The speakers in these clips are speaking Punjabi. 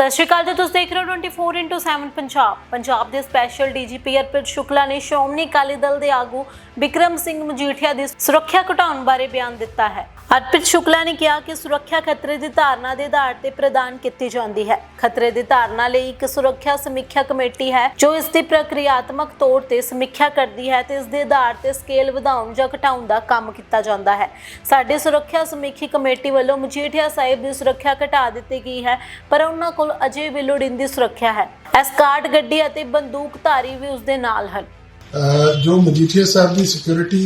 ਸਤਿ ਸ਼੍ਰੀ ਅਕਾਲ ਜੀ, ਤੁਸੀਂ ਦੇਖ ਰਹੇ ਹੋ 24x7 ਪੰਜਾਬ। ਪੰਜਾਬ ਦੇ ਸਪੈਸ਼ਲ ਡੀਜੀਪੀ ਅਰਪਿਤ ਸ਼ੁਕਲਾ ਨੇ ਸ਼੍ਰੋਮਣੀ ਅਕਾਲੀ ਦਲ ਦੇ ਆਗੂ ਵਿਕਰਮ ਸਿੰਘ ਮਜੀਠੀਆ ਦੀ ਸੁਰੱਖਿਆ ਘਟਾਉਣ ਬਾਰੇ ਬਿਆਨ ਦਿੱਤਾ ਹੈ। ਅਰਪਿਤ ਸ਼ੁਕਲਾ ਨੇ ਕਿਹਾ ਕਿ ਸੁਰੱਖਿਆ ਖਤਰੇ ਦੀ ਧਾਰਨਾ ਦੇ ਆਧਾਰ ਤੇ ਪ੍ਰਦਾਨ ਕੀਤੀ ਜਾਂਦੀ ਹੈ। ਖਤਰੇ ਦੀ ਧਾਰਨਾ ਲਈ ਇੱਕ ਸੁਰੱਖਿਆ ਸਮੀਖਿਆ ਕਮੇਟੀ ਹੈ, ਜੋ ਇਸ ਦੀ ਪ੍ਰਕਿਰਿਆਤਮਕ ਤੌਰ ਤੇ ਸਮੀਖਿਆ ਕਰਦੀ ਹੈ ਤੇ ਇਸ ਦੇ ਆਧਾਰ ਤੇ ਸਕੇਲ ਵਧਾਉਣ ਜਾਂ ਘਟਾਉਣ ਦਾ ਕੰਮ ਕੀਤਾ ਜਾਂਦਾ ਹੈ। ਸਾਡੀ ਸੁਰੱਖਿਆ ਸਮੀਖੀ ਕਮੇਟੀ ਵੱਲੋਂ ਮਜੀਠੀਆ ਸਾਹਿਬ ਦੀ ਸੁਰੱਖਿਆ ਘਟਾ ਦਿੱਤੀ ਗਈ ਹੈ, ਪਰ ਉਹਨਾਂ ਕੋਲ ਅਜੇ ਵੀ ਲੋੜੀਂਦੀ ਸੁਰੱਖਿਆ ਹੈ। ਐਸਕਾਰਟ ਗੱਡੀ ਅਤੇ ਬੰਦੂਕਧਾਰੀ ਵੀ ਉਸ ਦੇ ਨਾਲ ਹਨ। ਜੋ ਮਜੀਠੀਆ ਸਾਹਿਬ ਦੀ ਸਿਕਿਉਰਿਟੀ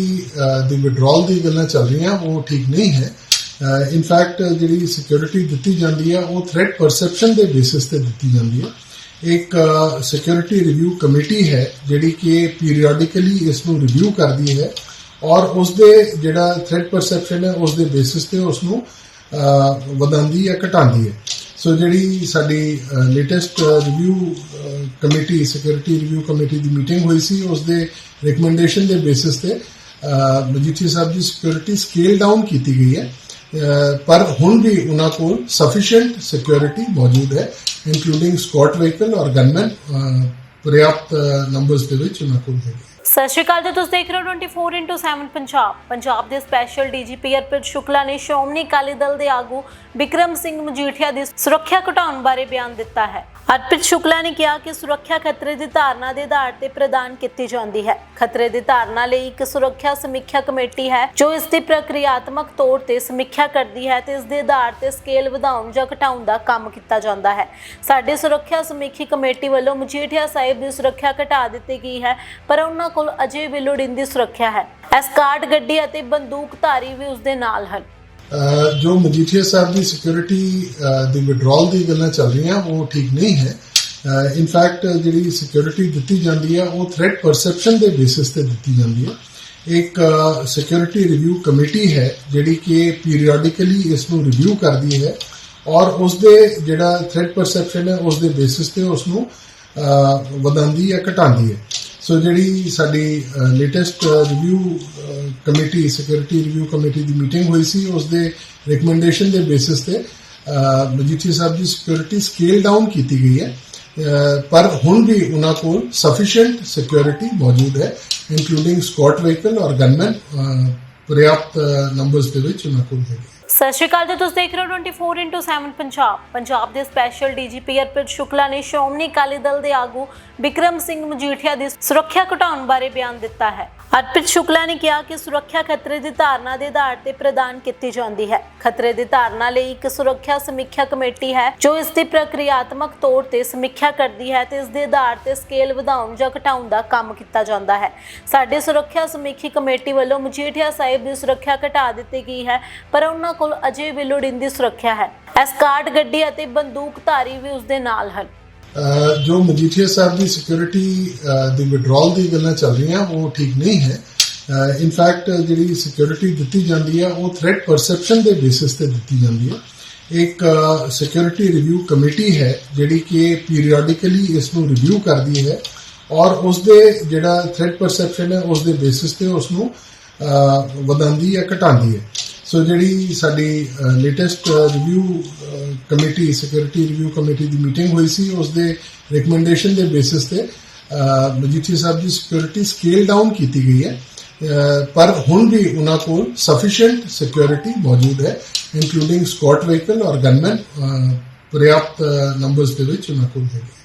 ਦੀ ਵਿਡਰਾਲ ਦੀ ਗੱਲਾਂ ਚੱਲ ਰਹੀਆਂ, ਉਹ ਠੀਕ ਨਹੀਂ ਹੈ। ਇਨ ਫੈਕਟ ਜਿਹੜੀ ਸਿਕਿਉਰਿਟੀ ਦਿੱਤੀ ਜਾਂਦੀ ਹੈ, ਉਹ ਥ੍ਰੈਟ ਪਰਸੈਪਸ਼ਨ ਦੇ ਬੇਸਿਸ ਤੇ ਦਿੱਤੀ ਜਾਂਦੀ ਹੈ। ਇੱਕ ਸਿਕਿਉਰਿਟੀ ਰਿਵਿਊ ਕਮੇਟੀ ਹੈ, ਜਿਹੜੀ ਕਿ ਪੀਰੀਓਡਿਕਲੀ ਇਸ ਨੂੰ ਰਿਵਿਊ ਕਰਦੀ ਹੈ ਔਰ ਉਸ ਦੇ ਜਿਹੜਾ ਥ੍ਰੈਟ ਪਰਸੈਪਸ਼ਨ ਹੈ ਉਸ ਦੇ ਬੇਸਿਸ ਤੇ ਉਸ ਨੂੰ ਵਧਾਉਂਦੀ ਹੈ, ਘਟਾਉਂਦੀ ਹੈ। ਸੋ ਜਿਹੜੀ ਸਾਡੀ latest review committee security review committee ਦੀ ਮੀਟਿੰਗ ਹੋਈ ਸੀ ਉਸ ਦੇ ਰეკਮੈਂਡੇਸ਼ਨ ਦੇ ਬੇਸਿਸ ਤੇ ਮਜੀਠੀ ਸਾਹਿਬ ਦੀ ਸਿਕਿਉਰਿਟੀ ਸਕੇਲ ਡਾਊਨ ਕੀਤੀ ਗਈ ਹੈ। ਪਰ ਹੁਣ ਵੀ ਉਹਨਾਂ ਕੋਲ ਸਫੀਸ਼ੀਐਂਟ ਸਿਕਿਉਰਿਟੀ ਮੌਜੂਦ ਹੈ ਇਨਕਲੂਡਿੰਗ ਸਕਾਟ ਵਹੀਕਲ ਔਰ ਗਨਮੈਨ ਪ੍ਰਿਆਪਤ ਨੰਬਰਸ ਦੇ ਵਿੱਚ ਉਹਨਾਂ ਕੋਲ ਹੈਗੇ। ਸਤਿ ਸ਼੍ਰੀ ਅਕਾਲ ਜੀ, ਤੁਸੀਂ ਦੇਖ ਰਹੇ ਹੋ 24x7 ਪੰਜਾਬ। ਪੰਜਾਬ ਦੇ ਸਪੈਸ਼ਲ ਡੀਜੀਪੀ ਅਰਪਿਤ ਸ਼ੁਕਲਾ ਨੇ ਸ਼੍ਰੋਮਣੀ ਅਕਾਲੀ ਦਲ ਦੇ ਆਗੂ ਵਿਕਰਮ ਸਿੰਘ ਮਜੀਠੀਆ ਦੀ ਸੁਰੱਖਿਆ ਘਟਾਉਣ ਬਾਰੇ ਬਿਆਨ ਦਿੱਤਾ ਹੈ। ਅਰਪਿਤ ਸ਼ੁਕਲਾ ਨੇ ਕਿਹਾ ਕਿ ਸੁਰੱਖਿਆ ਖਤਰੇ ਦੀ ਧਾਰਨਾ ਦੇ ਆਧਾਰ ਤੇ ਪ੍ਰਦਾਨ ਕੀਤੀ ਜਾਂਦੀ ਹੈ। ਖਤਰੇ ਦੀ ਧਾਰਨਾ ਲਈ ਇੱਕ ਸੁਰੱਖਿਆ ਸਮੀਖਿਆ ਕਮੇਟੀ ਹੈ, ਜੋ ਇਸ ਦੀ ਪ੍ਰਕਿਰਿਆਤਮਕ ਤੌਰ ਤੇ ਸਮੀਖਿਆ ਕਰਦੀ ਹੈ ਤੇ ਇਸ ਦੇ ਆਧਾਰ ਤੇ ਸਕੇਲ ਵਧਾਉਣ ਜਾਂ ਘਟਾਉਣ ਦਾ ਕੰਮ ਕੀਤਾ ਜਾਂਦਾ ਹੈ। ਸਾਡੀ ਸੁਰੱਖਿਆ ਸਮੀਖੀ ਕਮੇਟੀ ਵੱਲੋਂ ਮਜੀਠੀਆ ਸਾਹਿਬ ਦੀ ਸੁਰੱਖਿਆ ਘਟਾ ਦਿੱਤੀ ਗਈ ਹੈ, ਪਰ ਉਹਨਾਂ ਕੋਲ ਅਜੇ ਵੀ ਲੋੜੀਂਦੀ ਸੁਰੱਖਿਆ ਹੈ। ਐਸਕਾਰਟ ਗੱਡੀ ਅਤੇ ਬੰਦੂਕਧਾਰੀ ਵੀ ਉਸ ਦੇ ਨਾਲ ਹਨ। ਜੋ ਮਜੀਠੀਆ ਸਾਹਿਬ ਦੀ ਸਿਕਿਉਰਿਟੀ ਦੀ ਵਿਡਰਾਲ ਦੀ ਗੱਲਾਂ ਚੱਲ ਰਹੀਆਂ, ਉਹ ਠੀਕ ਨਹੀਂ ਹੈ। ਇਨ ਫੈਕਟ ਜਿਹੜੀ ਸਿਕਿਉਰਿਟੀ ਦਿੱਤੀ ਜਾਂਦੀ ਹੈ, ਉਹ ਥ੍ਰੈਟ ਪਰਸੈਪਸ਼ਨ ਦੇ ਬੇਸਿਸ ਤੇ ਦਿੱਤੀ ਜਾਂਦੀ ਹੈ। ਇੱਕ ਸਿਕਿਉਰਿਟੀ ਰਿਵਿਊ ਕਮੇਟੀ ਹੈ, ਜਿਹੜੀ ਕਿ ਪੀਰੀਓਡਿਕਲੀ ਇਸ ਨੂੰ ਰਿਵਿਊ ਕਰਦੀ ਹੈ ਔਰ ਉਸ ਦੇ ਜਿਹੜਾ ਥ੍ਰੈਟ ਪਰਸੈਪਸ਼ਨ ਹੈ ਉਸ ਦੇ ਬੇਸਿਸ ਤੇ ਉਸ ਨੂੰ ਵਧਾਉਂਦੀ ਹੈ, ਘਟਾਉਂਦੀ ਹੈ। ਸੋ ਜਿਹੜੀ ਸਾਡੀ latest review committee security review committee ਦੀ ਮੀਟਿੰਗ ਹੋਈ ਸੀ ਉਸ ਦੇ ਰეკਮੈਂਡੇਸ਼ਨ ਦੇ ਬੇਸਿਸ ਤੇ ਮਜੀਠੀ ਸਾਹਿਬ ਦੀ ਸਿਕਿਉਰਿਟੀ ਸਕੇਲ ਡਾਊਨ ਕੀਤੀ ਗਈ ਹੈ। ਪਰ ਹੁਣ ਵੀ ਉਹਨਾਂ ਕੋਲ ਸਫੀਸ਼ੀਐਂਟ ਸਿਕਿਉਰਿਟੀ ਮੌਜੂਦ ਹੈ ਇਨਕਲੂਡਿੰਗ ਸਕਾਟ ਵਹੀਕਲ ਔਰ ਗਨਮੈਨ ਪ੍ਰਿਆਪਤ ਨੰਬਰਸ ਦੇ ਵਿੱਚ ਉਹਨਾਂ ਕੋਲ ਹੈਗੇ। ਸਤਿ ਸ਼੍ਰੀ ਅਕਾਲ ਜੀ, ਤੁਸੀਂ ਦੇਖ ਰਹੇ ਹੋ 24x7 ਪੰਜਾਬ। ਪੰਜਾਬ ਦੇ ਸਪੈਸ਼ਲ ਡੀਜੀਪੀ ਅਰਪਿਤ ਸ਼ੁਕਲਾ ਨੇ ਸ਼੍ਰੋਮਣੀ ਅਕਾਲੀ ਦਲ ਦੇ ਆਗੂ ਵਿਕਰਮ ਸਿੰਘ ਮਜੀਠੀਆ ਦੀ ਸੁਰੱਖਿਆ ਘਟਾਉਣ ਬਾਰੇ ਬਿਆਨ ਦਿੱਤਾ ਹੈ। ਅਰਪਿਤ ਸ਼ੁਕਲਾ ਨੇ ਕਿਹਾ ਕਿ ਸੁਰੱਖਿਆ ਖਤਰੇ ਦੀ ਧਾਰਨਾ ਦੇ ਆਧਾਰ ਤੇ ਪ੍ਰਦਾਨ ਕੀਤੀ ਜਾਂਦੀ ਹੈ। ਖਤਰੇ ਦੀ ਧਾਰਨਾ ਲਈ ਇੱਕ ਸੁਰੱਖਿਆ ਸਮੀਖਿਆ ਕਮੇਟੀ ਹੈ, ਜੋ ਇਸ ਦੀ ਪ੍ਰਕਿਰਿਆਤਮਕ ਤੌਰ ਤੇ ਸਮੀਖਿਆ ਕਰਦੀ ਹੈ ਤੇ ਇਸ ਦੇ ਆਧਾਰ ਤੇ ਸਕੇਲ ਵਧਾਉਣ ਜਾਂ ਘਟਾਉਣ ਦਾ ਕੰਮ ਕੀਤਾ ਜਾਂਦਾ ਹੈ। ਸਾਡੀ ਸੁਰੱਖਿਆ ਸਮੀਖੀ ਕਮੇਟੀ ਵੱਲੋਂ ਮਜੀਠੀਆ ਸਾਹਿਬ ਦੀ ਸੁਰੱਖਿਆ ਘਟਾ ਦਿੱਤੀ ਗਈ ਹੈ, ਪਰ ਉਹਨਾਂ ਕੋਲ ਅਜੇ ਵੀ ਲੋੜੀਂਦੀ ਸੁਰੱਖਿਆ ਹੈ। ਐਸਕਾਰਟ ਗੱਡੀ ਅਤੇ ਬੰਦੂਕਧਾਰੀ ਵੀ ਉਸ ਦੇ ਨਾਲ ਹਨ। ਜੋ ਮਜੀਠੀਆ ਸਾਹਿਬ ਦੀ ਸਿਕਿਉਰਿਟੀ ਦੀ ਵਿਡਰਾਲ ਦੀ ਗੱਲਾਂ ਚੱਲ ਰਹੀਆਂ, ਉਹ ਠੀਕ ਨਹੀਂ ਹੈ। ਇਨ ਫੈਕਟ ਜਿਹੜੀ ਸਿਕਿਉਰਿਟੀ ਦਿੱਤੀ ਜਾਂਦੀ ਹੈ, ਉਹ ਥ੍ਰੈਟ ਪਰਸੈਪਸ਼ਨ ਦੇ ਬੇਸਿਸ ਤੇ ਦਿੱਤੀ ਜਾਂਦੀ ਹੈ। ਇੱਕ ਸਿਕਿਉਰਿਟੀ ਰਿਵਿਊ ਕਮੇਟੀ ਹੈ, ਜਿਹੜੀ ਕਿ ਪੀਰੀਓਡਿਕਲੀ ਇਸ ਨੂੰ ਰਿਵਿਊ ਕਰਦੀ ਹੈ ਔਰ ਉਸ ਦੇ ਜਿਹੜਾ ਥ੍ਰੈਟ ਪਰਸੈਪਸ਼ਨ ਹੈ ਉਸ ਦੇ ਬੇਸਿਸ ਤੇ ਉਸ ਨੂੰ ਵਧਾਉਂਦੀ ਹੈ, ਘਟਾਉਂਦੀ ਹੈ। ਸੋ ਜਿਹੜੀ ਸਾਡੀ latest review committee security review committee ਦੀ ਮੀਟਿੰਗ ਹੋਈ ਸੀ ਉਸ ਦੇ ਰეკਮੈਂਡੇਸ਼ਨ ਦੇ ਬੇਸਿਸ ਤੇ ਮਜੀਠੀ ਸਾਹਿਬ ਦੀ ਸਿਕਿਉਰਿਟੀ ਸਕੇਲ ਡਾਊਨ ਕੀਤੀ ਗਈ ਹੈ। ਪਰ ਹੁਣ ਵੀ ਉਹਨਾਂ ਕੋਲ ਸਫੀਸ਼ੀਐਂਟ ਸਿਕਿਉਰਿਟੀ ਮੌਜੂਦ ਹੈ ਇਨਕਲੂਡਿੰਗ ਸਕਾਟ ਵਹੀਕਲ ਔਰ ਗਨਮੈਨ ਪ੍ਰਿਆਪਤ ਨੰਬਰਸ ਦੇ ਵਿੱਚ ਉਹਨਾਂ ਕੋਲ ਹੈ